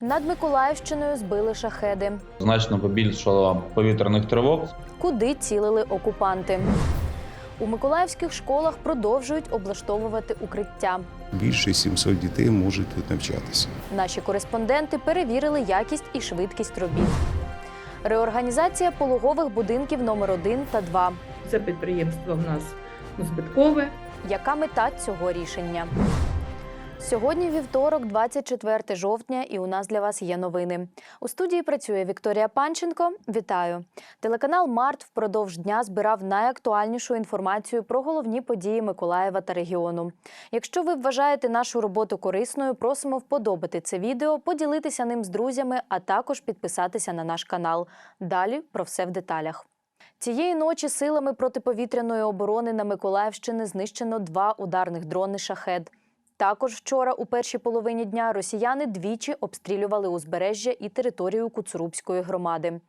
Над Миколаївщиною збили шахеди. Значно побільшало повітряних тривог. Куди цілили окупанти? У миколаївських школах продовжують облаштовувати укриття. Більше 700 дітей можуть тут навчатися. Наші кореспонденти перевірили якість і швидкість робіт. Реорганізація пологових будинків номер 1 та 2. Це підприємство в нас збиткове. Яка мета цього рішення? Сьогодні вівторок, 24 жовтня, і у нас для вас є новини. У студії працює Вікторія Панченко. Вітаю! Телеканал Март впродовж дня збирав найактуальнішу інформацію про головні події Миколаєва та регіону. Якщо ви вважаєте нашу роботу корисною, просимо вподобати це відео, поділитися ним з друзями, а також підписатися на наш канал. Далі про все в деталях. Цієї ночі силами протиповітряної оборони на Миколаївщині знищено два ударних дрони шахед. Також вчора, у першій половині дня, росіяни двічі обстрілювали узбережжя і територію Куцурубської громади.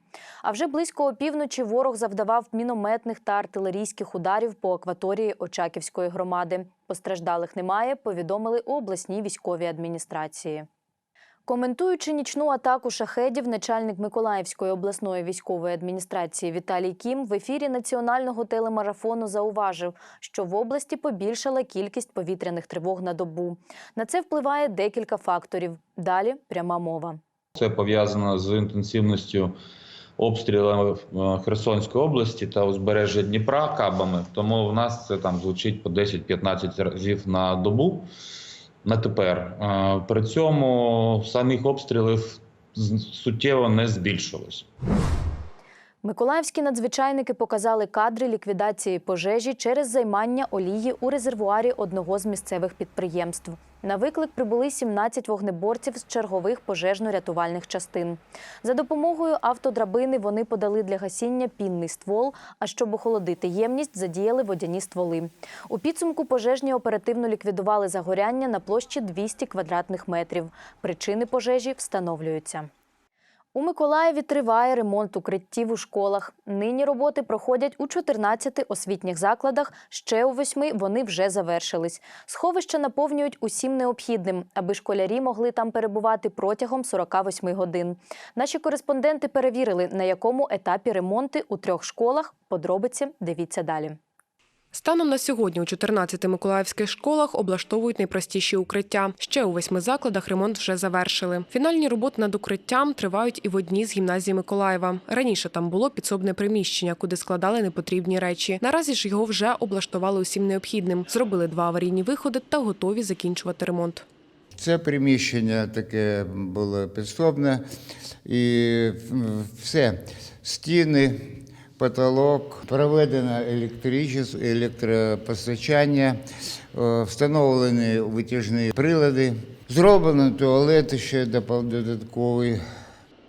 А вже близько опівночі ворог завдавав мінометних та артилерійських ударів по акваторії Очаківської громади. Постраждалих немає, повідомили у обласній військовій адміністрації. Коментуючи нічну атаку шахедів, начальник Миколаївської обласної військової адміністрації Віталій Кім в ефірі національного телемарафону зауважив, що в області побільшала кількість повітряних тривог на добу. На це впливає декілька факторів. Далі пряма мова. Це пов'язано з інтенсивністю обстрілів е, Херсонської області та узбережжя Дніпра кабами. Тому в нас це там звучить по 10-15 разів на добу. На тепер Е, при цьому самих обстрілів суттєво не збільшилось. Миколаївські надзвичайники показали кадри ліквідації пожежі через займання олії у резервуарі одного з місцевих підприємств. На виклик прибули 17 вогнеборців з чергових пожежно-рятувальних частин. За допомогою автодрабини вони подали для гасіння пінний ствол, а щоб охолодити ємність, задіяли водяні стволи. У підсумку пожежні оперативно ліквідували загоряння на площі 200 квадратних метрів. Причини пожежі встановлюються. У Миколаєві триває ремонт укриттів у школах. Нині роботи проходять у 14 освітніх закладах. Ще у восьми вони вже завершились. Сховища наповнюють усім необхідним, аби школярі могли там перебувати протягом 48 годин. Наші кореспонденти перевірили, на якому етапі ремонти у трьох школах. Подробиці дивіться далі. Станом на сьогодні у 14 миколаївських школах облаштовують найпростіші укриття. Ще у восьми закладах ремонт вже завершили. Фінальні роботи над укриттям тривають і в одній з гімназій Миколаєва. Раніше там було підсобне приміщення, куди складали непотрібні речі. Наразі ж його вже облаштували усім необхідним. Зробили два аварійні виходи та готові закінчувати ремонт. Це приміщення таке було підсобне і все. Стіни, потолок, проведено електропостачання, е, встановлені витяжні прилади, зроблено туалет ще додатковий.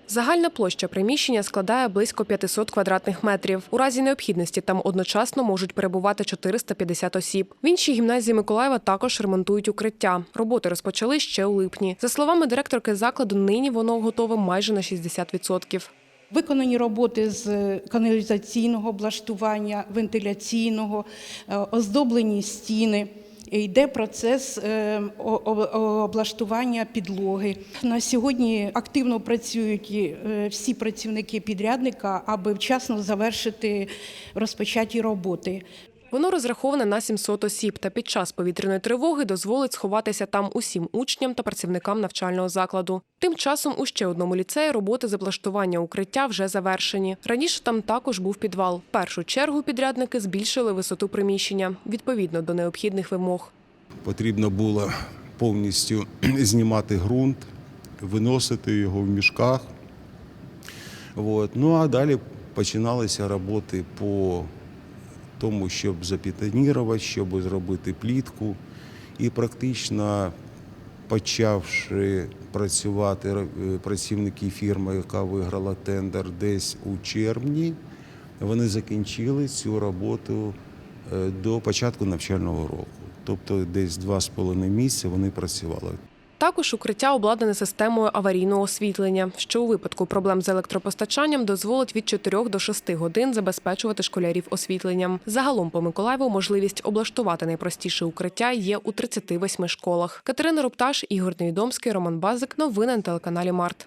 Загальна площа приміщення складає близько 500 квадратних метрів. У разі необхідності там одночасно можуть перебувати 450 осіб. В іншій гімназії Миколаєва також ремонтують укриття. Роботи розпочали ще у липні. За словами директорки закладу, нині воно готове майже на 60%. Виконані роботи з каналізаційного облаштування, вентиляційного, е, оздоблені стіни. Йде процес е, облаштування підлоги. На сьогодні активно працюють е, всі працівники підрядника, аби вчасно завершити розпочаті роботи. Воно розраховане на 700 осіб та під час повітряної тривоги дозволить сховатися там усім учням та працівникам навчального закладу. Тим часом у ще одному ліцеї роботи з облаштування укриття вже завершені. Раніше там також був підвал. В першу чергу підрядники збільшили висоту приміщення відповідно до необхідних вимог. Потрібно було повністю знімати ґрунт, виносити його в мішках. От. Ну а далі починалися роботи по тому, щоб запітонірувати, щоб зробити плітку. І практично почавши працювати е, працівники фірми, яка виграла тендер десь у червні, вони закінчили цю роботу е, до початку навчального року. Тобто десь два з половиною місяці вони працювали. Також укриття обладнане системою аварійного освітлення, що у випадку проблем з електропостачанням дозволить від 4 до 6 годин забезпечувати школярів освітленням. Загалом по Миколаєву можливість облаштувати найпростіше укриття є у 38 школах. Катерина Рупташ, Ігор Невідомський, Роман Базик. Новини на телеканалі Март.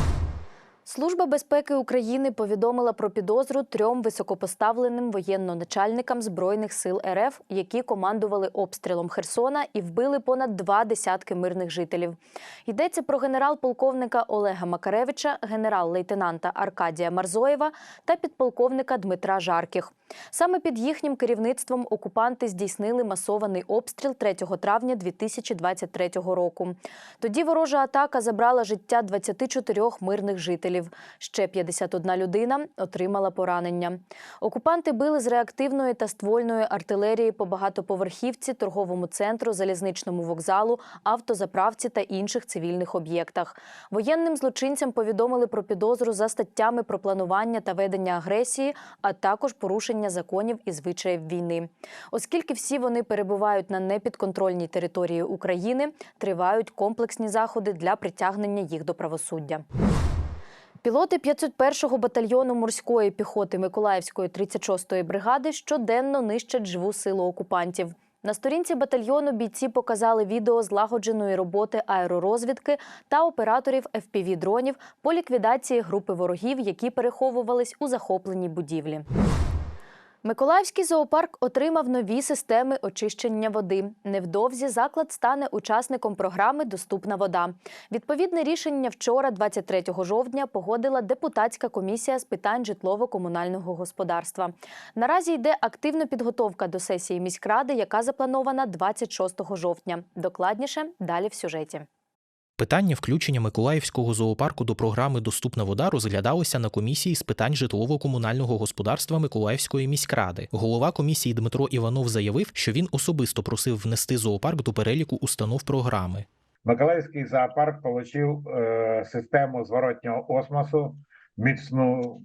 Служба безпеки України повідомила про підозру трьом високопоставленим воєнноначальникам збройних сил РФ, які командували обстрілом Херсона і вбили понад два десятки мирних жителів. Йдеться про генерал-полковника Олега Макаревича, генерал-лейтенанта Аркадія Марзоєва та підполковника Дмитра Жарких. Саме під їхнім керівництвом окупанти здійснили масований обстріл 3 травня 2023 року. Тоді ворожа атака забрала життя 24 мирних жителів. Ще 51 людина отримала поранення. Окупанти били з реактивної та ствольної артилерії по багатоповерхівці, торговому центру, залізничному вокзалу, автозаправці та інших цивільних об'єктах. Воєнним злочинцям повідомили про підозру за статтями про планування та ведення агресії, а також порушення законів і звичаїв війни. Оскільки всі вони перебувають на непідконтрольній території України, тривають комплексні заходи для притягнення їх до правосуддя. Пілоти 501-го батальйону морської піхоти Миколаївської 36-ї бригади щоденно нищать живу силу окупантів. На сторінці батальйону бійці показали відео злагодженої роботи аеророзвідки та операторів FPV-дронів по ліквідації групи ворогів, які переховувались у захопленій будівлі. Миколаївський зоопарк отримав нові системи очищення води. Невдовзі заклад стане учасником програми Доступна вода. Відповідне рішення вчора, 23 жовтня, погодила депутатська комісія з питань житлово-комунального господарства. Наразі йде активна підготовка до сесії міськради, яка запланована 26 жовтня. Докладніше далі в сюжеті. Питання включення Миколаївського зоопарку до програми Доступна вода розглядалося на комісії з питань житлово-комунального господарства Миколаївської міськради. Голова комісії Дмитро Іванов заявив, що він особисто просив внести зоопарк до переліку установ програми. Миколаївський зоопарк отримав е, систему зворотнього осмосу, міцну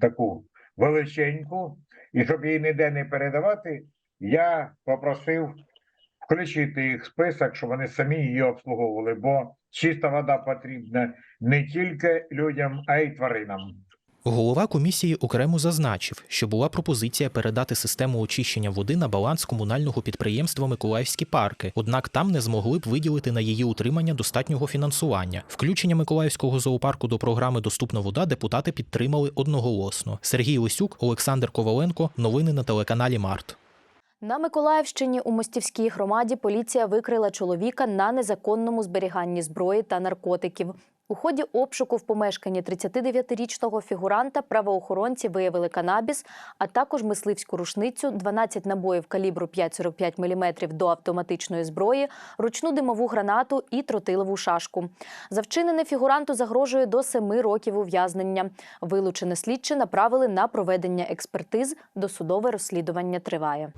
таку величеньку, і щоб її ніде не передавати, я попросив включити їх в список, щоб вони самі її обслуговували, бо чиста вода потрібна не тільки людям, а й тваринам. Голова комісії окремо зазначив, що була пропозиція передати систему очищення води на баланс комунального підприємства Миколаївські парки, однак там не змогли б виділити на її утримання достатнього фінансування. Включення Миколаївського зоопарку до програми Доступна вода депутати підтримали одноголосно. Сергій Лисюк, Олександр Коваленко. Новини на телеканалі Март. На Миколаївщині у Мостівській громаді поліція викрила чоловіка на незаконному зберіганні зброї та наркотиків. У ході обшуку в помешканні 39-річного фігуранта правоохоронці виявили канабіс, а також мисливську рушницю, 12 набоїв калібру 5,45 мм до автоматичної зброї, ручну димову гранату і тротилову шашку. За вчинене фігуранту загрожує до 7 років ув'язнення. Вилучене слідче направили на проведення експертиз. Досудове розслідування триває.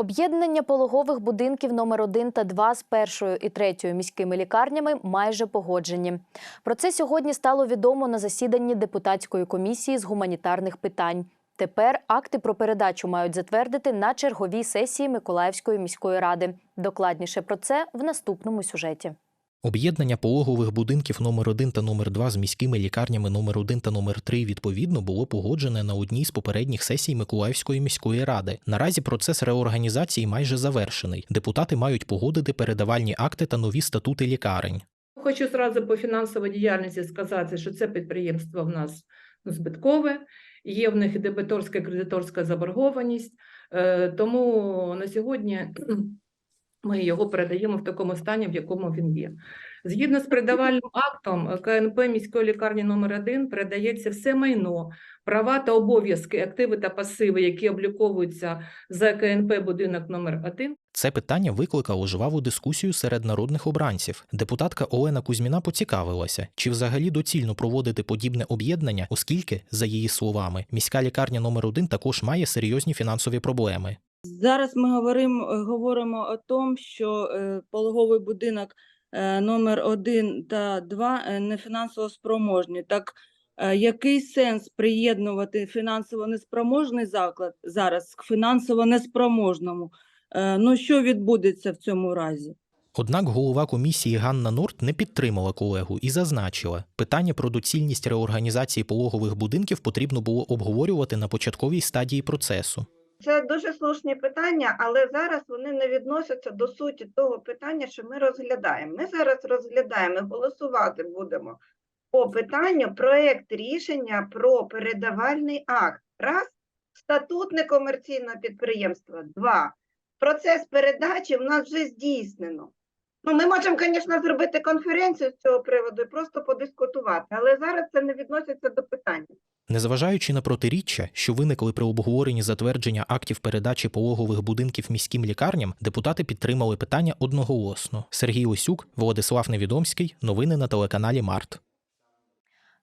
Об'єднання пологових будинків номер 1 та 2 з першою і третьою міськими лікарнями майже погоджені. Про це сьогодні стало відомо на засіданні депутатської комісії з гуманітарних питань. Тепер акти про передачу мають затвердити на черговій сесії Миколаївської міської ради. Докладніше про це в наступному сюжеті. Об'єднання пологових будинків номер 1 та номер 2 з міськими лікарнями номер 1 та номер 3 відповідно було погоджене на одній з попередніх сесій Миколаївської міської ради. Наразі процес реорганізації майже завершений. Депутати мають погодити передавальні акти та нові статути лікарень. Хочу зразу по фінансовій діяльності сказати, що це підприємство в нас збиткове, є в них і дебіторська кредиторська заборгованість, е, тому на сьогодні ми його передаємо в такому стані, в якому він є. Згідно з передавальним актом КНП міської лікарні номер 1 передається все майно, права та обов'язки, активи та пасиви, які обліковуються за КНП будинок номер 1 Це питання викликало жваву дискусію серед народних обранців. Депутатка Олена Кузьміна поцікавилася, чи взагалі доцільно проводити подібне об'єднання, оскільки, за її словами, міська лікарня номер 1 також має серйозні фінансові проблеми. Зараз ми говоримо, говоримо о тому, що е, пологовий будинок е, номер 1 та 2 е, не фінансово спроможні. Так е, який сенс приєднувати фінансово неспроможний заклад зараз к фінансово неспроможному? Е, Ну що відбудеться в цьому разі? Однак голова комісії Ганна Норт не підтримала колегу і зазначила, питання про доцільність реорганізації пологових будинків потрібно було обговорювати на початковій стадії процесу. Це дуже слушні питання, але зараз вони не відносяться до суті того питання, що ми розглядаємо. Ми зараз розглядаємо, голосувати будемо по питанню проект рішення про передавальний акт. Раз статут некомерційного підприємства. Два процес передачі в нас вже здійснено. Ну, ми можемо, звісно, зробити конференцію з цього приводу і просто подискутувати, але зараз це не відноситься до питання. Незважаючи на протиріччя, що виникли при обговоренні затвердження актів передачі пологових будинків міським лікарням, депутати підтримали питання одноголосно. Сергій Осюк, Владислав Невідомський. Новини на телеканалі Март.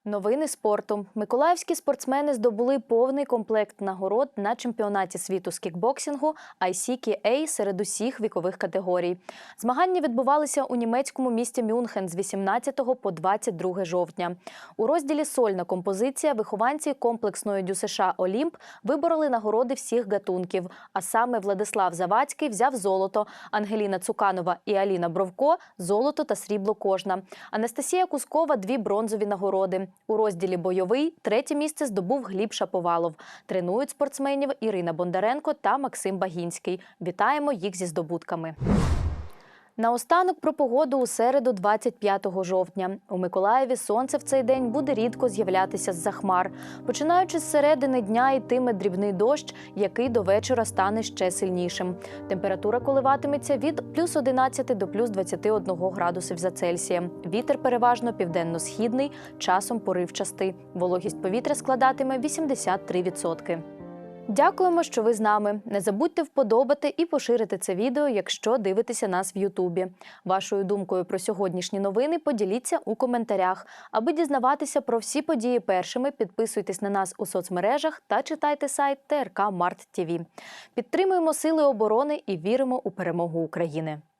Новини спорту. Миколаївські спортсмени здобули повний комплект нагород на чемпіонаті світу з кікбоксингу ICKA серед усіх вікових категорій. Змагання відбувалися у німецькому місті Мюнхен з 18 по 22 жовтня. У розділі Сольна композиція вихованці комплексної ДЮСШ Олімп вибороли нагороди всіх гатунків. А саме Владислав Завадський взяв золото, Ангеліна Цуканова і Аліна Бровко золото та срібло кожна. Анастасія Кускова дві бронзові нагороди. У розділі бойовий третє місце здобув Гліб Шаповалов. Тренують спортсменів Ірина Бондаренко та Максим Багінський. Вітаємо їх зі здобутками. Наостанок про погоду у середу, 25 жовтня. У Миколаєві сонце в цей день буде рідко з'являтися з-за хмар. Починаючи з середини дня йтиме дрібний дощ, який до вечора стане ще сильнішим. Температура коливатиметься від плюс 11 до плюс 21 градусів за Цельсієм. Вітер переважно південно-східний, часом поривчастий. Вологість повітря складатиме 83%. Дякуємо, що ви з нами. Не забудьте вподобати і поширити це відео, якщо дивитеся нас в Ютубі. Вашою думкою про сьогоднішні новини поділіться у коментарях. Аби дізнаватися про всі події першими, підписуйтесь на нас у соцмережах та читайте сайт ТРК Март ТВ. Підтримуємо сили оборони і віримо у перемогу України.